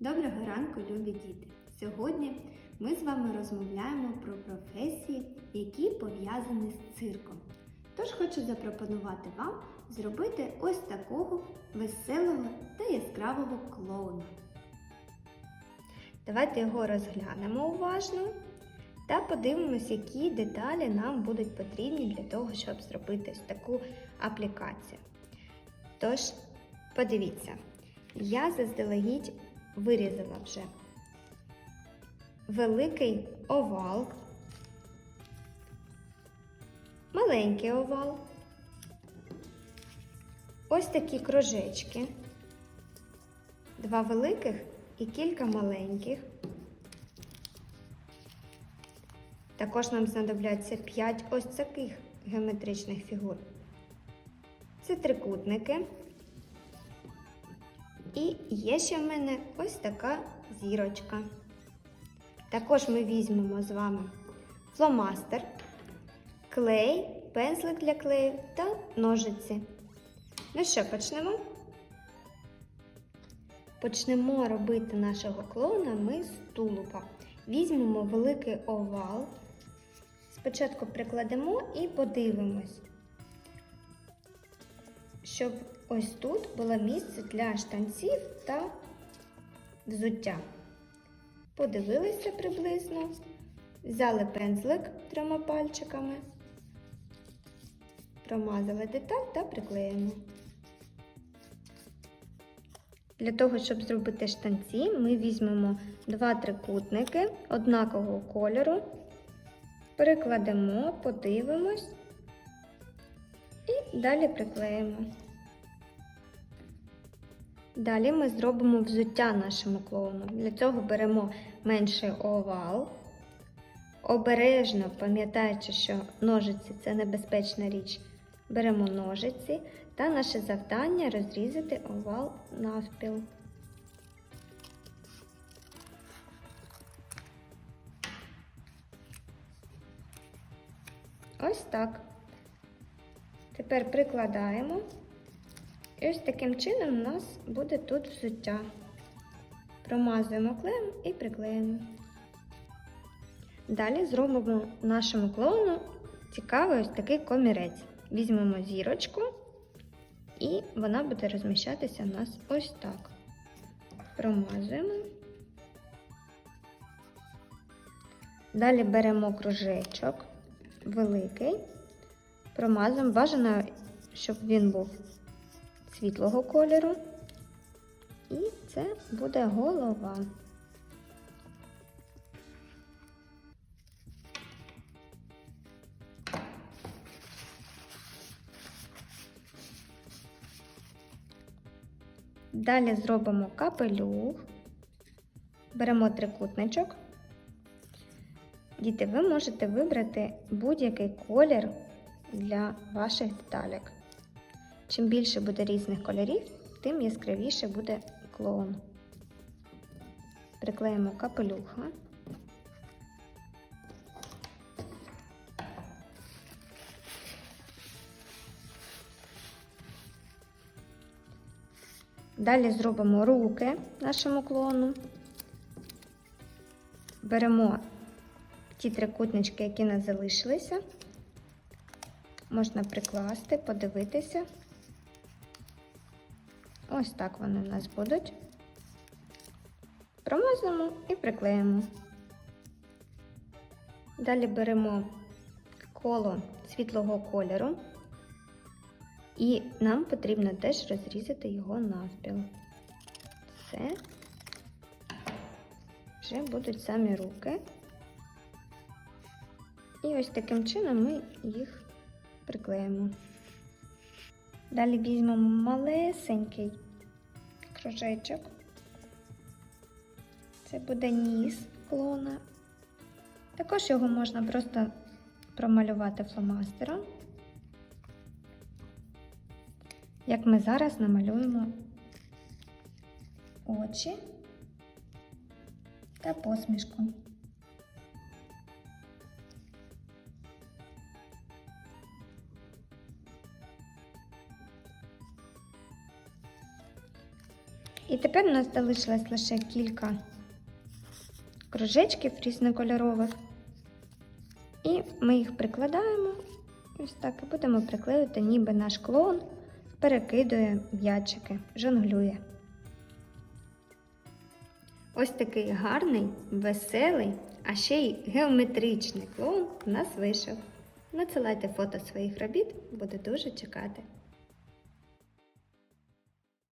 Доброго ранку, любі діти! Сьогодні ми з вами розмовляємо про професії, які пов'язані з цирком. Тож хочу запропонувати вам зробити ось такого веселого та яскравого клоуна. Давайте його розглянемо уважно та подивимось, які деталі нам будуть потрібні для того, щоб зробити ось таку аплікацію. Тож, подивіться, я заздалегідь вирізала вже великий овал, маленький овал, ось такі кружечки, два великих і кілька маленьких. Також нам знадобляться 5 ось таких геометричних фігур. Це трикутники. І є ще в мене ось така зірочка. Також ми візьмемо з вами фломастер, клей, пензлик для клею та ножиці. Ну що, почнемо? Почнемо робити нашого клоуна ми з тулупа. Візьмемо великий овал. Спочатку прикладемо і подивимось, щоб ось тут було місце для штанців та взуття. Подивилися приблизно, взяли пензлик трьома пальчиками, промазали деталь та приклеїмо. Для того, щоб зробити штанці, ми візьмемо два трикутники однакового кольору, перекладемо, подивимось і далі приклеїмо. Далі ми зробимо взуття нашому клоуну. Для цього беремо менший овал. Обережно, пам'ятаючи, що ножиці це небезпечна річ, беремо ножиці та наше завдання розрізати овал навпіл. Ось так. Тепер прикладаємо. І ось таким чином у нас буде тут взуття. Промазуємо клеєм і приклеїмо. Далі зробимо нашому клоуну цікавий ось такий комірець. Візьмемо зірочку, і вона буде розміщатися у нас ось так. Промазуємо. Далі беремо кружечок великий, промазуємо. Бажано, щоб він був світлого кольору. І це буде голова. Далі зробимо капелюх, беремо трикутничок. Діти, ви можете вибрати будь-який колір для ваших деталек. Чим більше буде різних кольорів, тим яскравіше буде клоун. Приклеїмо капелюха. Далі зробимо руки нашому клоуну. Беремо ті трикутнички, які нас залишилися. Можна прикласти, подивитися. Ось так вони у нас будуть. Промазуємо і приклеїмо. Далі беремо коло світлого кольору, і нам потрібно теж розрізати його навпіл. Все. Вже будуть самі руки. І ось таким чином ми їх приклеїмо. Далі візьмемо малесенький кружечок. Це буде ніс клона. Також його можна просто промалювати фломастером, як ми зараз намалюємо очі та посмішку. І тепер у нас залишилось лише кілька кружечків різнокольорових. І ми їх прикладаємо. Ось так і будемо приклеювати, ніби наш клоун перекидує м'ячики, жонглює. Ось такий гарний, веселий, а ще й геометричний клоун у нас вийшов. Надсилайте фото своїх робіт, буду дуже чекати.